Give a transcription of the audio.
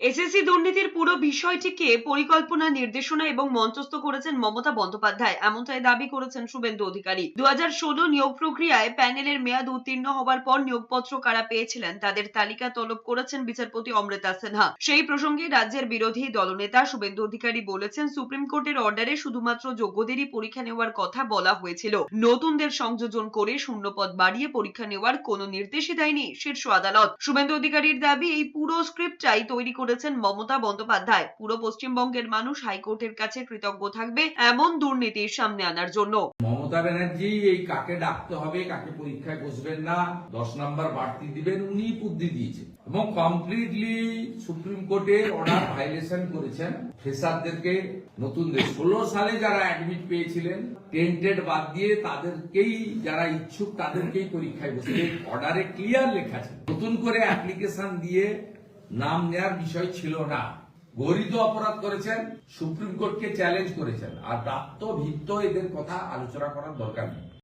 SSC দুর্নীতির পুরো বিষয়টিকে পরিকল্পনা, নির্দেশনা এবং মঞ্চস্থ করেছেন মমতা বন্দ্যোপাধ্যায়। এমনটাই দাবি করেছেন শুভেন্দু অধিকারী। দু হাজার ষোলো নিয়োগ প্রক্রিয়ায় প্যানেলের মেয়াদ উত্তীর্ণ হওয়ার পর নিয়োগপত্র কারা পেয়েছিলেন, তাদের তালিকা তলব করেছেন বিচারপতি অমৃতা সিনহা। সেই প্রসঙ্গে রাজ্যের বিরোধী দলনেতা শুভেন্দু অধিকারী বলেছেন, সুপ্রিম কোর্টের অর্ডারে শুধুমাত্র যোগ্যদেরই পরীক্ষা নেওয়ার কথা বলা হয়েছিল। নতুনদের সংযোজন করে শূন্যপদ বাড়িয়ে পরীক্ষা নেওয়ার কোনো নির্দেশই দেয়নি শীর্ষ আদালত। শুভেন্দু অধিকারীর দাবি, এই পুরো স্ক্রিপ্টটাই তৈরি করেছেন মমতা বন্দ্যোপাধ্যায়। পুরো পশ্চিমবঙ্গের মানুষ হাইকোর্টের কাছে কৃতজ্ঞ থাকবে এমন দুর্নীতির সামনে আনার জন্য। মমতা ব্যানার্জি, এই কাকে ডাকতে হবে, কাকে পরীক্ষায় বসবেন না, দশ নাম্বার বাড়তি দিবেন, উনি বুদ্ধি দিয়েছেন। এবং কমপ্লিটলি সুপ্রিম কোর্টের অর্ডার ভাইলেশন করেছেন। ফ্রেশারদেরকে নতুনদের ষোলো সালে যারা অ্যাডমিট পেয়েছিলেন টেন্টেড বাদ দিয়ে তাদেরকেই, যারা ইচ্ছুক তাদেরকেই পরীক্ষায় বসবে। অর্ডারে ক্লিয়ার লেখা আছে। নতুন করে অ্যাপ্লিকেশন দিয়ে নাম নেয়ার বিষয় ছিল না। গরিত অপরাধ করেছেন, সুপ্রিম কোর্টকে চ্যালেঞ্জ করেছেন। আর প্রাপ্ত ভিত্ত এদের কথা আলোচনা করার দরকার নেই।